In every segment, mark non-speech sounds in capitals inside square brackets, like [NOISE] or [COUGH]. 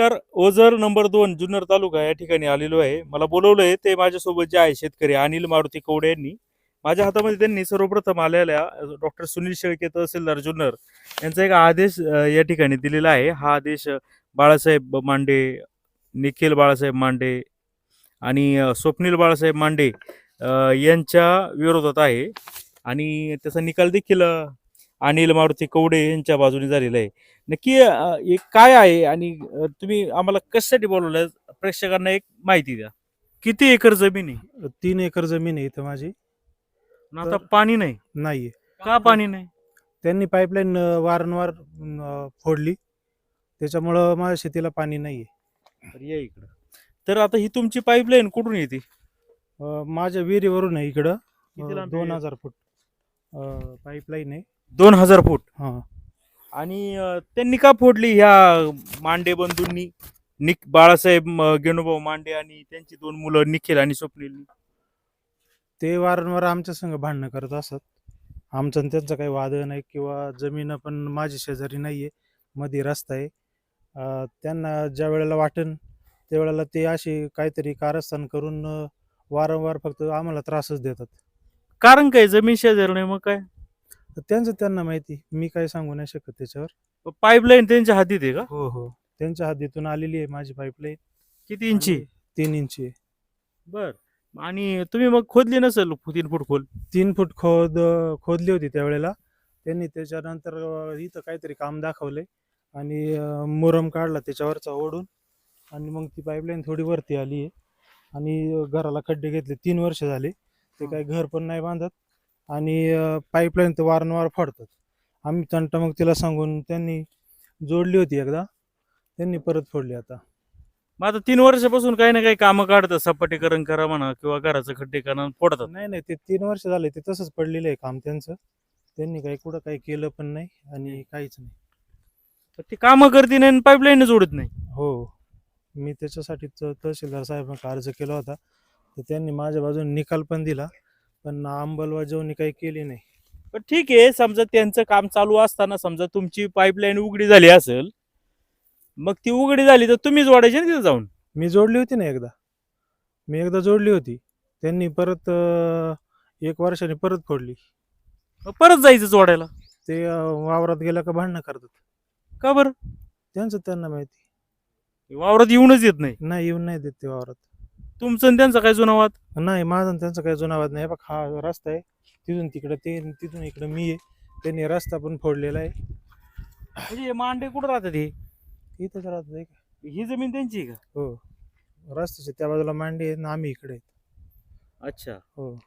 नमस्कार. ओझर नंबर दोन जुन्नर तालुका या ठिकाणी आलेलो आहे. मला बोलवलंय ते माझ्यासोबत जे आहे शेतकरी अनिल मारुती कवडे यांनी. माझ्या हातामध्ये त्यांनी सर्वप्रथम आलेल्या डॉक्टर सुनील शेळके तहसीलदार जुन्नर यांचा एक आदेश या ठिकाणी दिलेला आहे. हा आदेश बाळासाहेब मांडे निखिल बाळासाहेब मांडे आणि स्वप्नील बाळासाहेब मांडे यांच्या विरोधात आहे. आणि त्याचा निकाल देखील अनिल मारुती कवडे यांच्या बाजूने झालेला आहे. नक्की हे काय आहे आणि तुम्ही आम्हाला कशासाठी बोलवलं प्रेक्षकांना एक माहिती द्या. किती एकर जमीन आहे? तीन एकर जमीन आहे इथं माझी. आणि आता पाणी नाही? नाहीये. का पाणी नाही? त्यांनी पाईपलाईन वारंवार अं, फोडली. त्याच्यामुळं माझ्या शेतीला पाणी नाहीये. तर या इकडं. तर आता ही तुमची पाईपलाईन कुठून येते? अं, माझ्या विहिरीवरून आहे इकडं. अं, दोन? हजार फूट पाईपलाईन आहे. दोन हजार फूट. हा. आणि अ, त्यांनी का फोडली ह्या मांडे बंधूंनी? निक बाळासाहेब गेणूभाऊ मांडे आणि त्यांची दोन मुलं निखिल आणि स्वप्नील ते वारंवार आमच्या संग भांडणं करत असत. आमचं आणि त्यांचं काही वाद नाही किंवा जमीन पण माझी शेजारी नाहीये. मध्ये रस्ता आहे. अं, त्यांना ज्या वेळेला वाटेन त्यावेळेला ते अशी काहीतरी कारस्थान करून अं, वारंवार फक्त आम्हाला त्रासच देतात. कारण काय? जमीन शेजारी नाही मग काय? तर त्यांचं त्यांना माहिती. मी काय सांगू नाही शकत त्याच्यावर. पाईपलाईन त्यांच्या हातीत आहे का? हो हो. त्यांच्या हद्दीतून आलेली आहे माझी पाईपलाईन किती इंची? तीन इंची. आहे. बर. आणि तुम्ही मग खोदली नसेल तीन फूट खोल? तीन फूट खोद खोदली होती त्यावेळेला. त्यांनी त्याच्यानंतर अं, इथं काहीतरी काम दाखवलंय. आणि अं, मुरम काढला त्याच्यावरचा ओढून. आणि मग ती पाईपलाईन थोडी वरती आली आहे. आणि घराला खड्डे घेतले. तीन वर्ष झाले. ते काही घर पण नाही बांधत. आणि पाईपलाईन तर वारंवार फोडतात आम्ही तंट मग तिला सांगून त्यांनी जोडली होती एकदा. त्यांनी परत फोडली आता. मग आता तीन वर्षापासून काही ना काही कामं काढतात. सपाटीकरण करा म्हणा किंवा घराचं खड्डे करा फोडतात. नाही नाही. ते तीन वर्ष झाले. ते तसंच पडलेलं आहे काम त्यांचं. त्यांनी काही कुठं काही केलं पण नाही आणि काहीच नाही. तर ते कामं करते नाही आणि पाईपलाईन जोडत नाही. हो. मी त्याच्यासाठी त- तहसीलदार साहेबांना अर्ज केला होता. तर त्यांनी माझ्या बाजूने निकाल पण दिला. पण अंमलबजावणी काही केली नाही. पण ठीक आहे समजा त्यांचं काम चालू असताना समजा तुमची पाईपलाईन उघडी झाली असेल मग ती उघडी झाली तर तुम्ही जोडायची ना तिथे जाऊन. मी जोडली होती ना एकदा. मी एकदा जोडली होती. त्यांनी परत अं, एक वर्षाने परत फोडली. मग परत जायचं जोडायला? ते अं, वावरात गेलं का भांडणं करतात. का बरं? त्यांचं त्यांना माहिती. वावरात येऊनच येत नाही. नाही येऊन नाही देत ते वावरात. तुमचं आणि त्यांचा काय जुना वाद? नाही माझा आणि त्यांचा काही जुना वाद नाही. बघ हा रस्ता आहे. तिथून तिकडं ते तिथून इकडं मी आहे. त्यांनी रस्ता पण फोडलेला आहे. म्हणजे हे मांडे कुठं राहतात हे? इथंच राहत आहे का? ही जमीन त्यांची आहे का? हो. रस्त्याच्या त्या बाजूला मांडी आहे ना आम्ही इकडे. अच्छा. हो.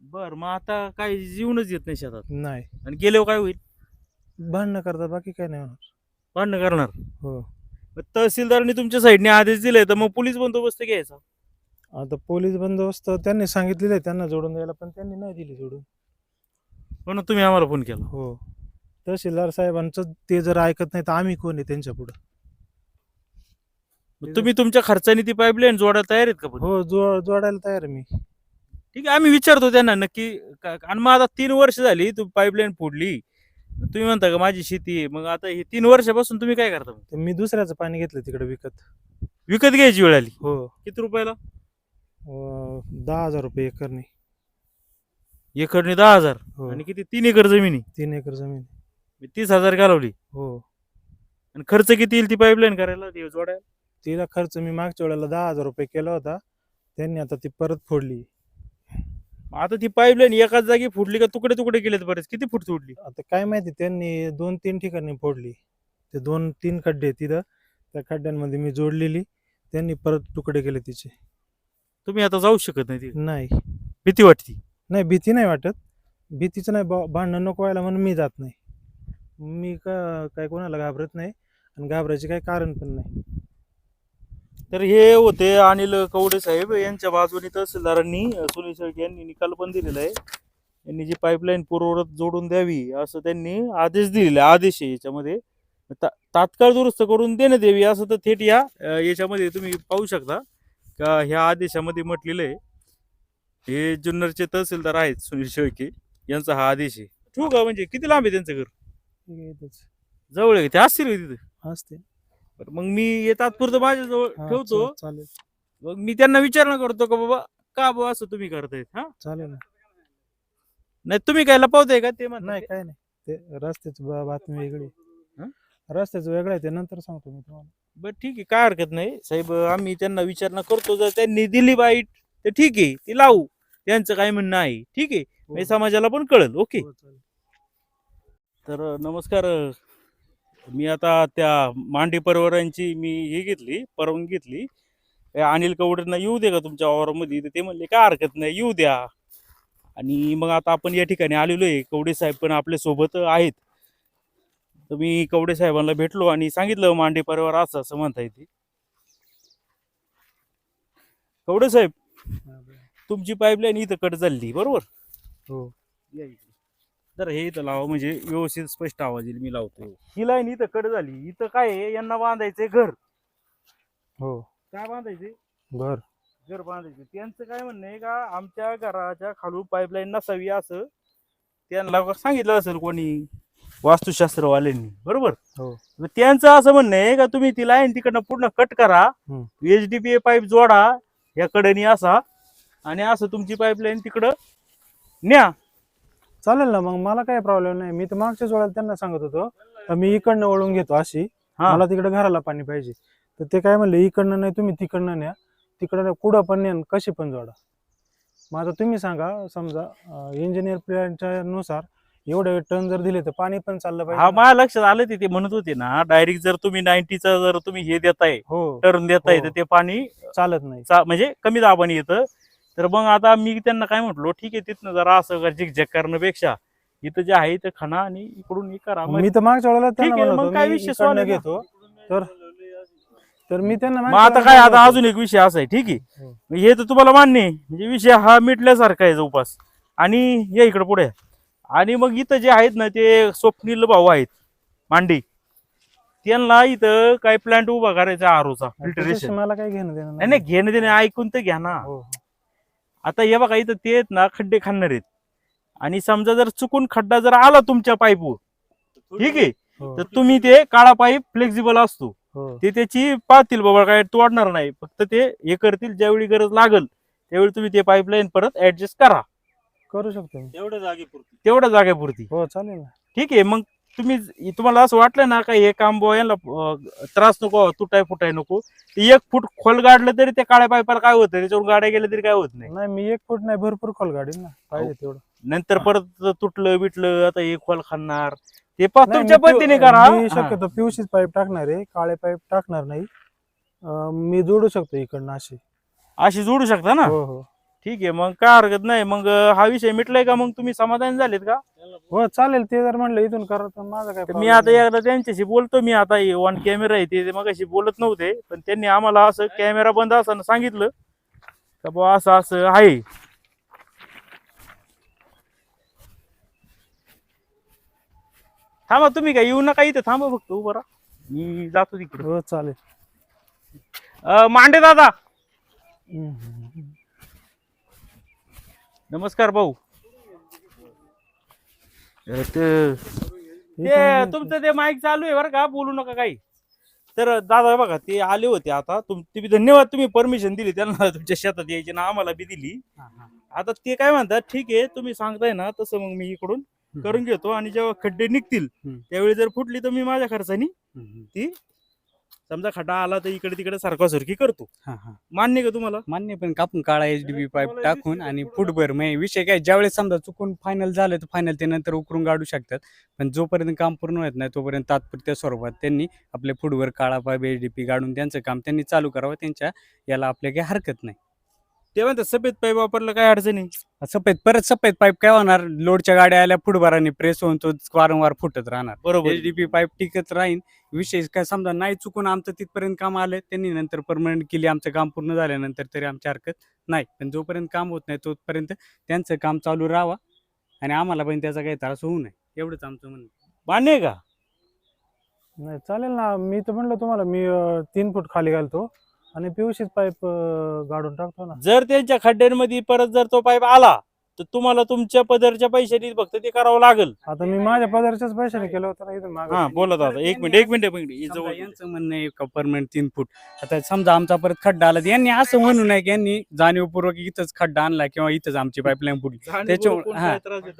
बर मग आता काय जीवनच येत नाही शेतात. नाही. आणि गेल्यावर काय होईल? भांडणं करता बाकी काय नाही होणार. भांडणं करणार? हो. तहसीलदारांनी तुमच्या साईडने आदेश दिलाय तर मग पोलीस बंदोबस्त घ्यायचा. आता पोलीस बंदोबस्त त्यांनी सांगितलेलं आहे त्यांना जोडून द्यायला पण त्यांनी नाही दिली जोडून. म्हणून तुम्ही आम्हाला फोन केला. हो. तहसीलदार साहेबांचं ते जर ऐकत नाही तर आम्ही कोण आहे त्यांच्या पुढं? मग तुम्ही तुमच्या खर्चाने ती पाईपलाईन जोडायला तयार आहेत का पण? हो जो जोडायला तयार आहे मी. ठीक आहे आम्ही विचारतो त्यांना नक्की का- आणि मग आता तीन वर्ष झाली तू पाईपलाईन फोडली तुम्ही म्हणता का माझी शेती आहे? मग आता हे तीन वर्षापासून तुम्ही काय करता मग? तर मी दुसऱ्याचं पाणी घेतलं तिकडे विकत. विकत घ्यायची वेळ आली. हो. किती रुपयाला? अं, दहा हजार रुपये एकरने. एकरने दहा हजार? हो. आणि किती? तीन एकर जमिनी तीन एकर जमीन मी तीस हजार घालवली. हो. आणि खर्च किती येईल ती पाईपलाईन करायला ती जोडायला? तिला खर्च मी मागच्या वेळेला दहा हजार रुपये केला होता. त्यांनी आता ती परत फोडली. आता ती पाईपलाईन एकाच जागी फुटली का तुकडे तुकडे केलेत बरेच. किती फूट तुटली आता काय माहिती त्यांनी दोन तीन ठिकाणी फोडली. ते दोन तीन खड्डे तिथं. त्या खड्ड्यांमध्ये मी जोडलेली. त्यांनी परत तुकडे केले तिचे. तुम्ही आता जाऊ शकत नाही ती नाही. भीती वाटती. नाही भीती नाही वाटत. भीतीचं नाही बा- भांडणं नको व्हायला म्हणून मी जात नाही. मी का काय कोणाला घाबरत नाही. आणि घाबरायचे काही कारण पण नाही. तर हे होते अनिल कवडे साहेब. यांच्या बाजूने तहसीलदारांनी सुनील शेळके यांनी निकाल पण दिलेला आहे. यांनी जी पाईपलाईन पूर्ववत जोडून द्यावी असं त्यांनी आदेश दिलेला आहे आदेश आहे याच्यामध्ये. ता- तात्काळ दुरुस्त करून देण्यात यावी असं तर थेट या याच्यामध्ये तुम्ही पाहू शकता. का ह्या आदेशामध्ये म्हटलेलं आहे हे जुन्नरचे तहसीलदार आहेत सुनील शेळके यांचा हा आदेश आहे. ठेवू का? म्हणजे किती लांब आहे त्यांचं घर? जवळ आहे? ते असतील तिथे? असते बरं, मग मी हे तात्पुरतं माझ्याजवळ हा, ठेवतो. चा- चालेल. मग मी त्यांना विचारणा करतो का बाबा का बाबा असं तुम्ही करतायत हा? चालेल ना. नाही तुम्ही काय लपवताय का ते म्हणतात नाही. काय नाही. ते रस्त्याची बा- बातमी वेगळी. हं? रस्त्याचं वेगळं आहे ते नंतर सांगतो मी तुम्हाला. बरं ठीक आहे काय हरकत नाही. साहेब आम्ही त्यांना विचारणा करतो. जर त्यांनी दिली बाईट तर ठीक आहे ती लावू. त्यांचं काय म्हणणं आहे ठीक आहे? म्हणजे समाजाला पण कळेल ओके? हो, चालेल. तर नमस्कार मी आता त्या मांडी परवारांची मी हे घेतली परवानगी घेतली. अनिल कवडेंना येऊ दे का तुमच्या वावरामध्ये? तर ते म्हणले काय हरकत नाही येऊ द्या. आणि मग आता आपण या ठिकाणी आलेलो आहे. कवडे साहेब पण आपल्यासोबत आहेत. तर मी कवडे साहेबांना भेटलो आणि सांगितलं मांडे परिवार असं असं म्हणता येते. कवडे साहेब. तुमची पाईपलाईन इथं कट झाली बरोबर? हो. तर हे इथं लावा म्हणजे व्यवस्थित स्पष्ट आवाज येईल मी लावतो. ही. लाईन इथं कट झाली. इथं काय आहे? यांना बांधायचंय घर. हो. काय बांधायचे घर. घर बांधायचे त्यांचं काय म्हणणं आहे का? आमच्या घराच्या खालून पाईपलाईन नसावी असं. त्यांना सांगितलं असेल कोणी? वास्तुशास्त्रवाल्यांनी. बरोबर? हो. त्यांचं असं म्हणणं आहे का? तुम्ही ती लाईन तिकडनं पूर्ण कट करा. एच डी पी पाईप जोडा. या कडेनी असा. आणि असं तुमची पाईपलाईन तिकडं न्या. चालेल ना मग मला काही प्रॉब्लेम नाही. मी तर मागच्याच वेळेला त्यांना सांगत होतो मी इकडनं वळून घेतो अशी. हा. मला तिकडे घराला पाणी पाहिजे. तर ते काय म्हणले इकडनं नाही तुम्ही तिकडनं न्या. तिकडनं कुठं पण न्या आणि कशी पण जोडा. मग आता तुम्ही सांगा समजा इंजिनियर प्लॅनच्या नुसार एवढे टन जर दिले तर पाणी पण चाललं हा पाहिजे ना. माझ्या लक्षात आलं ते ते म्हणत होते ना डायरेक्ट जर तुम्ही नाईन्टीचा जर तुम्ही हे देताय हो. टर्न देताय हो. तर ते पाणी चालत नाही. चा- म्हणजे कमी दाबाने येतं. तर मग आता मी त्यांना काय म्हटलो ठीक आहे तिथनं जरा असं झिकझॅक करण्यापेक्षा इथं जे आहे ते खणा आणि इकडून हे करा. मी तर मागच्या वेळेला मग काय विषय. घेतो. तर तर मी त्यांना मग आता काय आता. अजून एक विषय असा आहे ठीक आहे. हो. हे तर तुम्हाला मान्य आहे म्हणजे विषय हा मिटल्यासारखा आहे जवळपास. आणि या इकडे पुढे. आणि मग इथं जे आहेत ना ते स्वप्नील भाऊ आहेत मांडी. त्यांना इथं काय प्लांट उभा करायचा आरोचा फिल्टरेशन मला काही घेणं देणं नाही नाही. घेणं देणे ऐकून तर घ्या ना. हो. आता हे बघा इथं ते आहेत ना खड्डे खाणार आहेत. आणि समजा जर चुकून खड्डा जर आला तुमच्या पाईपवर ठीक आहे? हो. तर तुम्ही ते काळा पाईप फ्लेक्झिबल असतो. हो. ते त्याची पाहतील बाबा काय तोडणार नाही. फक्त ते हे करतील ज्यावेळी गरज लागल त्यावेळी तुम्ही ते पाईपलाईन परत ऍडजस्ट करा. करू शकतो तेवढ्या जागेपुरती. तेवढ्या जागेपुरती. हो चालेल ठीक आहे मग तुम्ही तुम्हाला असं वाटलं ना का हे काम यांना त्रास नको तुटाय फुटाय नको. ते एक फूट खोल गाडलं तरी त्या काळ्या पाईपाला काय होतं? त्याच्यावर गाड्या गेल्या तरी काय होत नाही. नाही मी एक फूट नाही भरपूर खोल गाडी ना. पाहिजे तेवढं. नंतर परत तुटलं बिटलं आता हे खोल खाणार ते पा नाही, तुमच्या पद्धतीने करा. मी. शक्यतो पिवशीच पाईप टाकणार आहे. काळे पाईप टाकणार नाही. मी जोडू शकतो इकडनं अशी. अशी जोडू शकता ना? हो हो. ठीक आहे मग काय हरकत नाही. मग हा विषय मिटलाय का? मग तुम्ही समाधान झालेत का? हो चालेल ते जर म्हणलं इथून करा तर माझं काय तर मी problem आता नाही. एकदा त्यांच्याशी बोलतो मी आता ऑन कॅमेरा आहे ते मग अशी बोलत नव्हते पण त्यांनी आम्हाला असं कॅमेरा बंद असताना सांगितलं का बुवा असं असं आहे. थांबा तुम्ही काय येऊ नका इथं थांबा फक्त उभं राहा. मी जातो तिकडे. हो चालेल. अं, मांडे दादा. हम्म. नमस्कार भाऊ. ते तुमचं ते माईक चालू आहे बरं का बोलू नका काही. तर दादा बघा ते आले होते आता. तुम तुम्ही धन्यवाद तुम्ही परमिशन दिली त्यांना [LAUGHS] तुमच्या शेतात यायची ना आम्हाला बी दिली. आता ते काय म्हणतात ठीक आहे तुम्ही सांगताय ना तसं मग मी इकडून करून घेतो आणि जेव्हा खड्डे निघतील. त्यावेळी जर फुटली तर मी माझ्या खर्चानी. ती समजा खड्डा आला तर इकडे तिकडे सारखी करतो. हा हा. मान्य का तुम्हाला? मान्य पण कापून काळा एच डी बी पाईप टाकून आणि फुटभर म्हणजे विषय काय ज्यावेळेस समजा चुकून फायनल झालं तर फायनल ते नंतर उकरून काढू शकतात. पण जोपर्यंत काम पूर्ण होत नाही तोपर्यंत तात्पुरत्या स्वरूपात त्यांनी आपले फुटभर काळा पाईप एच डी पी काढून त्यांचं काम त्यांनी चालू करावं. त्यांच्या याला आपल्या काही हरकत नाही. ते म्हणतात सफेद पाईप वापरलं काय अडचणी सफेद परत सफेद पाईप काय होणार? लोडच्या गाड्या आल्या फुटभराने प्रेस होऊन तो वारंवार फुटत राहणार. बरोबर एच डी पी पाईप टिकत राहीन. विषय काय समजा नाही चुकून आमचं तिथपर्यंत काम आलं त्यांनी नंतर परमनंट केली आमचं काम पूर्ण झाल्यानंतर तरी आमची हरकत नाही. पण जोपर्यंत काम होत नाही तोपर्यंत त्यांचं काम चालू राहावा आणि आम्हाला पण त्याचा काही त्रास होऊ नये. एवढंच आमचं म्हणणं. मान्य आहे का? नाही चालेल ना. मी तर म्हणलं तुम्हाला मी अं, तीन फूट खाली घालतो. आणि पिवशीच पाईप गाडून टाकतो ना. जर त्यांच्या खड्ड्यांमध्ये परत जर तो पाईप आला तर तुम्हाला तुमच्या पदरच्या पैशाने फक्त ते करावं लागेल. आता मी माझ्या पदरच्याच पैशाने केलं होतं ना इथून मागं. हा बोला दादा. एक मिनिट एक मिनिट एक मिनिट. हे समजा जवळ यांचं म्हणणं आहे का परमनंट तीन फूट? आता समजा आमचा परत खड्डा आला तर यांनी असं म्हणू नये की यांनी जाणीवपूर्वक इथंच खड्डा आणला किंवा इथंच आमची पाईपलाईन फुटली. त्याच्यामुळे- हा.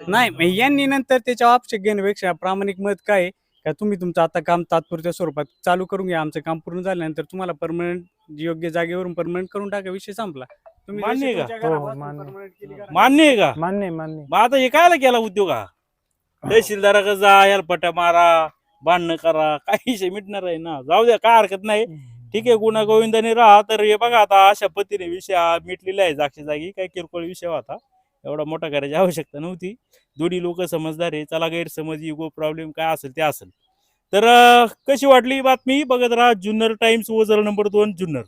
नाही. मग यांनी नंतर त्याच्या ऑप्शन घेण्यापेक्षा प्रामाणिक मत काय आहे? का तुम्ही तुमचं आता काम तात्पुरत्या स्वरूपात चालू करून घ्या. आमचं काम पूर्ण झाल्यानंतर तुम्हाला परमनंट योग्य जागेवरून परमनंट करून टाका. विषय संपला. तुम्ही मान्य आहे का? तुमच्या हो, हो, घरापासून मान्य. permanent केली करा. मान्य आहे का? मान्य आहे, मान्य आहे. मग आता हे कायला केला उद्योग हा? तहसीलदाराकडे जा यार पट्या मारा भांडणं करा काही विषय मिटणार आहे ना? जाऊ द्या काय हरकत नाही. ठीक आहे गुन्हा गोविंदाने राहा तर हे बघा आता अशा पद्धतीने विषय हा मिटलेला आहे. जागच्या जागी काही किरकोळ विषय होता. एवढा मोठा करायची आवश्यकता नव्हती. दोन्ही लोक समजदार आहे. चला गैरसमज इगो प्रॉब्लेम काय असेल ते असेल. तर कशी वाटली बातमी? बघत राहा जुन्नर टाइम्स ओझर नंबर दोन जुन्नर.